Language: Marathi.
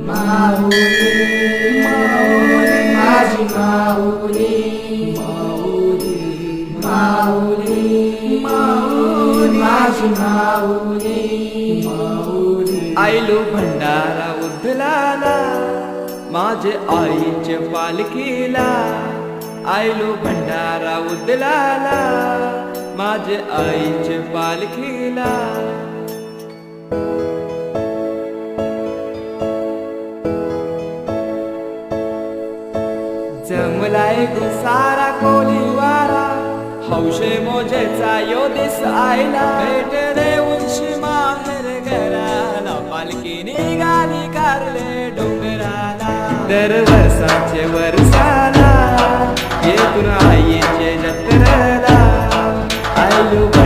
माऊली माझी माऊली. माऊली माझी माऊली. आयलो भंडारा उद्धलाला माझे आईचे पालखीला. आयलो भंडारा उधलाला माझे आईचे पालखीला. जमलाय गुसारा कोली वारा हौशे मोजेचा यो दिस आयला. भेट देऊशी माहेर घराला. पालखी निघाली कारले डोंगराला. दरवसाचे वरसाला. येतून आईचे जत्रेला. आयलू